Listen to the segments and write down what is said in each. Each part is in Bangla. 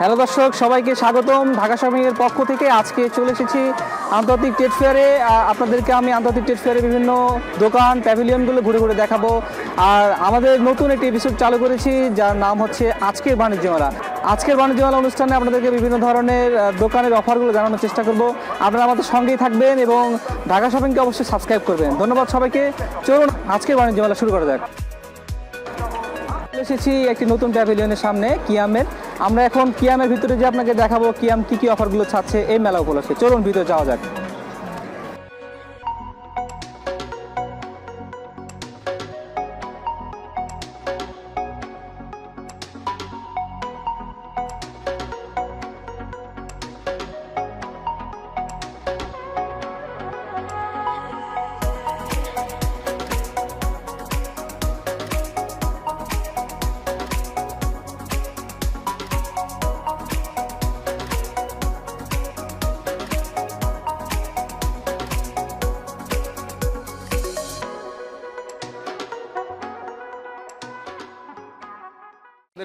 হ্যালো দর্শক, সবাইকে স্বাগতম ঢাকা শপিংয়ের পক্ষ থেকে। আজকে চলে এসেছি আন্তর্জাতিক ট্রেড ফেয়ারে। আপনাদেরকে আমি আন্তর্জাতিক ট্রেড ফেয়ারে বিভিন্ন দোকান, প্যাভিলিয়নগুলো ঘুরে ঘুরে দেখাবো। আর আমাদের নতুন একটি এপিসোড চালু করেছি, যার নাম হচ্ছে আজকের বাণিজ্য মেলা। আজকের বাণিজ্য মেলা অনুষ্ঠানে আপনাদেরকে বিভিন্ন ধরনের দোকানের অফারগুলো জানানোর চেষ্টা করব। আপনারা আমাদের সঙ্গেই থাকবেন এবং ঢাকা শপিংকে অবশ্যই সাবস্ক্রাইব করবেন। ধন্যবাদ সবাইকে। চলুন আজকের বাণিজ্য মেলা শুরু করা যাক। চলে এসেছি একটি নতুন প্যাভিলিয়নের সামনে, কিয়ামের। আমরা এখন কিয়ামের ভিতরে যে আপনাকে দেখাবো, কিয়াম কি কি অফারগুলো ছাড়ছে, এই মেলা উপলক্ষে। চলুন ভিতরে যাওয়া যাক।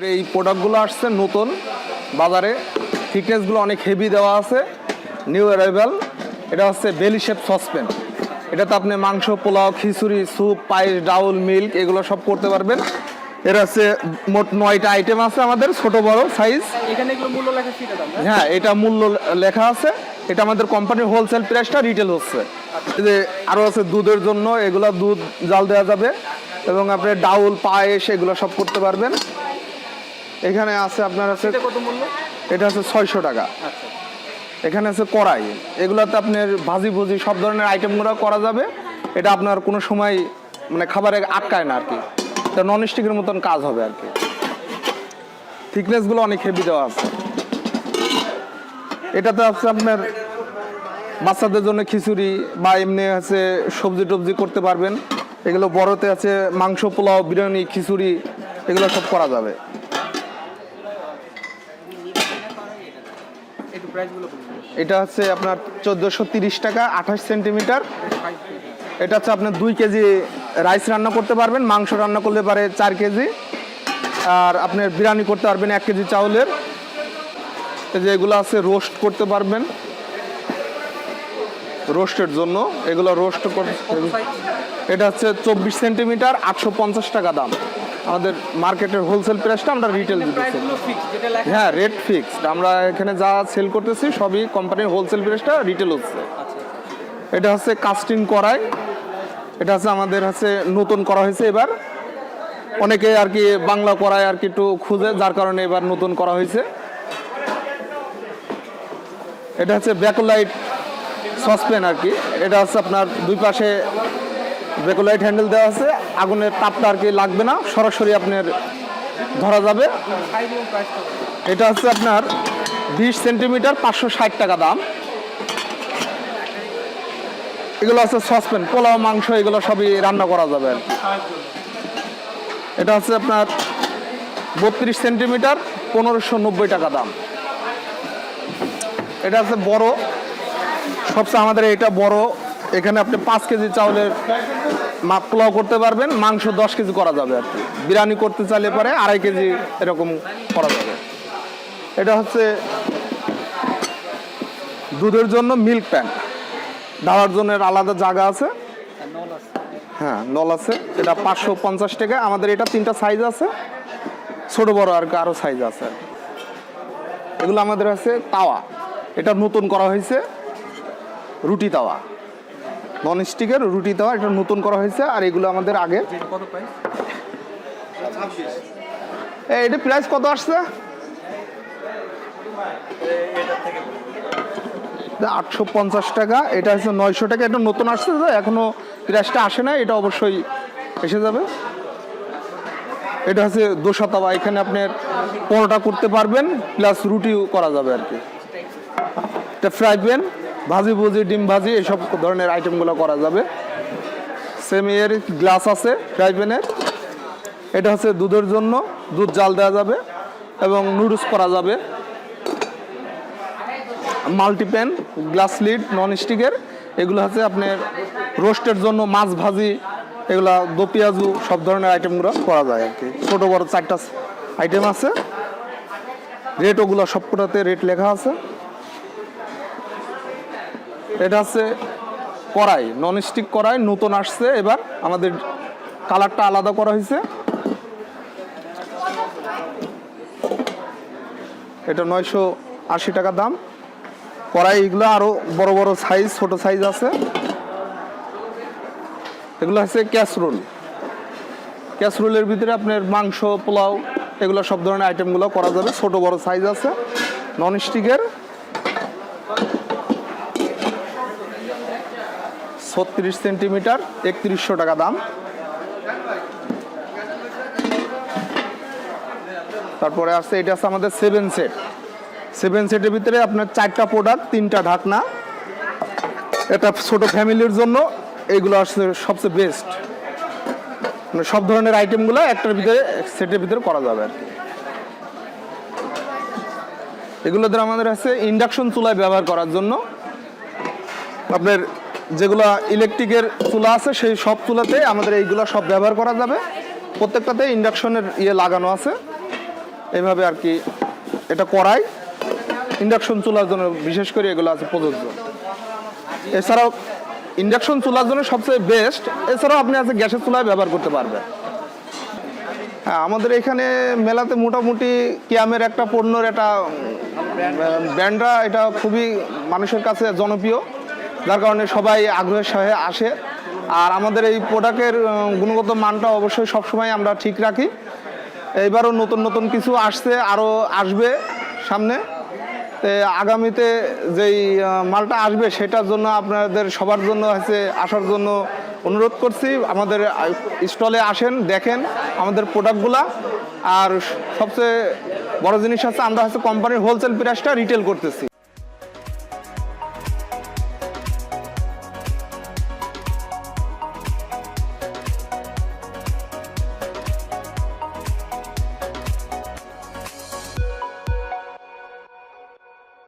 এই প্রোডাক্টগুলো আসছে নতুন বাজারে। থিকনেসগুলো অনেক হেভি দেওয়া আছে। নিউ অ্যারাইভাল এটা হচ্ছে বেলি শেপ সসপ্যান এটাতে আপনি মাংস পোলাও খিচুড়ি স্যুপ পায়েস ডাউল মিল্ক এগুলো সব করতে পারবেন। এটা হচ্ছে মোট নয়টা আইটেম আছে আমাদের ছোট বড় সাইজ এখানে মূল্য লেখা হ্যাঁ এটা মূল্য লেখা আছে। এটা আমাদের কোম্পানির হোলসেল প্রাইসটা রিটেল হচ্ছে। এই যে আরও আছে দুধের জন্য এগুলো দুধ জাল দেওয়া যাবে। এবং আপনি ডাউল পায়েস এগুলো সব করতে পারবেন। এখানে আছে আপনার আছে কত মূল্য? এটা হচ্ছে ছয়শো টাকা। আচ্ছা। এখানে আছে কড়াই। এগুলোতে আপনার ভাজি ভুজি সব ধরনের আইটেমগুলো করা যাবে। এটা আপনার কোনো সময় মানে খাবারে আটকায় না আর কি এটা নন স্টিকের মতন কাজ হবে আর কি থিকনেসগুলো অনেক হেভি দেওয়া আছে। এটাতে আছে আপনার বাচ্চাদের জন্য খিচুড়ি বা এমনি আছে সবজি টবজি করতে পারবেন। এগুলো বড়তে আছে মাংস পোলাও বিরিয়ানি খিচুড়ি এগুলো সব করা যাবে একটু প্রাইসগুলো এটা হচ্ছে আপনার চোদ্দোশো তিরিশ টাকা আঠাশ সেন্টিমিটার। এটা হচ্ছে আপনার দুই কেজি রাইস রান্না করতে পারবেন মাংস রান্না করলে পারে চার কেজি। আর আপনার বিরিয়ানি করতে পারবেন এক কেজি চাউলের। এই যে এগুলো আছে রোস্ট করতে পারবেন। রোস্টের জন্য এগুলো রোস্ট করতে এটা হচ্ছে চব্বিশ সেন্টিমিটার আটশো পঞ্চাশ টাকা দাম। আমাদের মার্কেটের হোলসেল প্রাইসটা আমরা রিটেল দিতেছি। যেটা লেখা হ্যাঁ রেট ফিক্সড আমরা এখানে যা সেল করতেছি সবই কোম্পানির হোলসেল প্রাইসটা রিটেল হচ্ছে। এটা হচ্ছে কাস্টিং করাই এটা হচ্ছে আমাদের হচ্ছে নতুন করা হয়েছে এবার। অনেকে আর কি বাংলা করায় আর কি একটু খুঁজে যার কারণে এবার নতুন করা হয়েছে। এটা হচ্ছে ব্যাকলাইট সসপেন আর কি। এটা হচ্ছে আপনার দুই পাশে ব্যাকলাইট হ্যান্ডেল দেওয়া আছে। আগুনের তাপটা আর কি লাগবে না, সরাসরি আপনার ধরা যাবে। এটা হচ্ছে আপনার বিশ সেন্টিমিটার পাঁচশো ষাট টাকা দাম। এগুলো আছে সসপ্যান, পোলাও, মাংস, এগুলো সবই রান্না করা যাবে এটা হচ্ছে আপনার বত্রিশ সেন্টিমিটার পনেরোশো নব্বই টাকা দাম। এটা হচ্ছে বড়, সবচেয়ে আমাদের এটা বড়। এখানে আপনি পাঁচ কেজি চাউলের মা পোলাও করতে পারবেন, মাংস দশ কেজি করা যাবে আর কি। বিরিয়ানি করতে চাইলে পরে আড়াই কেজি এরকম করা যাবে। এটা হচ্ছে দুধের জন্য মিল্ক প্যান। ঢালার জন্য আলাদা জায়গা আছে। হ্যাঁ নল আছে। এটা পাঁচশো পঞ্চাশ টাকা। আমাদের এটা তিনটা সাইজ আছে। ছোট, বড় আর কি আরও সাইজ আছে। এগুলো আমাদের আছে তাওয়া। এটা নতুন করা হয়েছে। রুটি তাওয়া। নন স্টিকের রুটি দেওয়া, এটা নতুন করা হয়েছে, আর এগুলো আমাদের আগে। এটা প্রাইস কত আসছে? আটশো পঞ্চাশ টাকা, এটা হচ্ছে নয়শো টাকা, এটা নতুন আসছে তো, এখনও প্রাইসটা আসে না এটা অবশ্যই এসে যাবে। এটা হচ্ছে দোসা তাওয়া এখানে আপনার পরোটা করতে পারবেন প্লাস রুটিও করা যাবে আর কি। এটা ফ্রাই প্যান ভাজি ভুজি, ডিম ভাজি, এইসব ধরনের আইটেমগুলো করা যাবে। সেম এর গ্লাস আছে ফ্রাই প্যানের এটা হচ্ছে দুধের জন্য, দুধ জাল দেওয়া যাবে এবং নুডলস করা যাবে। মাল্টিপ্যান গ্লাস লিড নন স্টিকের এগুলো হচ্ছে আপনার রোস্টের জন্য মাছ ভাজি, এগুলা দো পেঁয়াজু, সব ধরনের আইটেমগুলো করা যায় আর কি। ছোটো, বড় চারটা আইটেম আছে। রেট ওগুলো সবকটাতে রেট লেখা আছে। এটা হচ্ছে কড়াই নন স্টিক কড়াই, নতুন আসছে। এবার আমাদের কালারটা আলাদা করা হয়েছে। এটা নয়শো আশি টাকা দাম। কড়াই এগুলো আরও বড় বড় সাইজ ছোট সাইজ আছে। এগুলো হচ্ছে ক্যাসরোল ক্যাসরোলের ভিতরে আপনার মাংস, পোলাও, এগুলো সব ধরনের আইটেমগুলো করা যাবে। ছোট বড় সাইজ আছে। নন ছত্রিশ সেন্টিমিটার, একত্রিশশো টাকা দাম। তারপরে আসছে এটা আছে আমাদের সেভেন সেট সেভেন সেটের ভিতরে আপনার চারটা প্রোডাক্ট তিনটা ঢাকনা। এটা ছোট ফ্যামিলির জন্য এইগুলো আসছে সবচেয়ে বেস্ট মানে সব ধরনের আইটেমগুলো একটার ভিতরে সেটের ভিতরে করা যাবে এগুলো আমাদের আছে ইন্ডাকশন চুলায় ব্যবহার করার জন্য। আপনার যেগুলো ইলেকট্রিকের চুলা আছে, সেই সব চুলাতে আমাদের এইগুলো সব ব্যবহার করা যাবে। প্রত্যেকটাতে ইন্ডাকশনের ইয়ে লাগানো আছে। এইভাবে আর কি এটা করাই। ইন্ডাকশন চুলার জন্য বিশেষ করে এগুলো আছে প্রযোজ্য। এছাড়াও ইন্ডাকশন চুলার জন্য সবচেয়ে বেস্ট এছাড়াও আপনি আছে গ্যাসের চুলায় ব্যবহার করতে পারবেন। হ্যাঁ আমাদের এখানে মেলাতে মোটামুটি কিয়ামের একটা পণ্যর একটা ব্র্যান্ডরা এটা খুবই মানুষের কাছে জনপ্রিয়। যার কারণে সবাই আগ্রহের সাথে আসে। আর আমাদের এই প্রোডাক্টের গুণগত মানটা অবশ্যই সবসময় আমরা ঠিক রাখি। এইবারও নতুন নতুন কিছু আসছে, আরও আসবে সামনে। আগামীতে যেই মালটা আসবে সেটার জন্য আপনাদের সবার জন্য হচ্ছে আসার জন্য অনুরোধ করছি। আমাদের স্টলে আসেন, দেখেন আমাদের প্রোডাক্টগুলা আর সবচেয়ে বড় জিনিস হচ্ছে আমরা হচ্ছে কোম্পানির হোলসেল প্রাইসটা রিটেল করতেছি।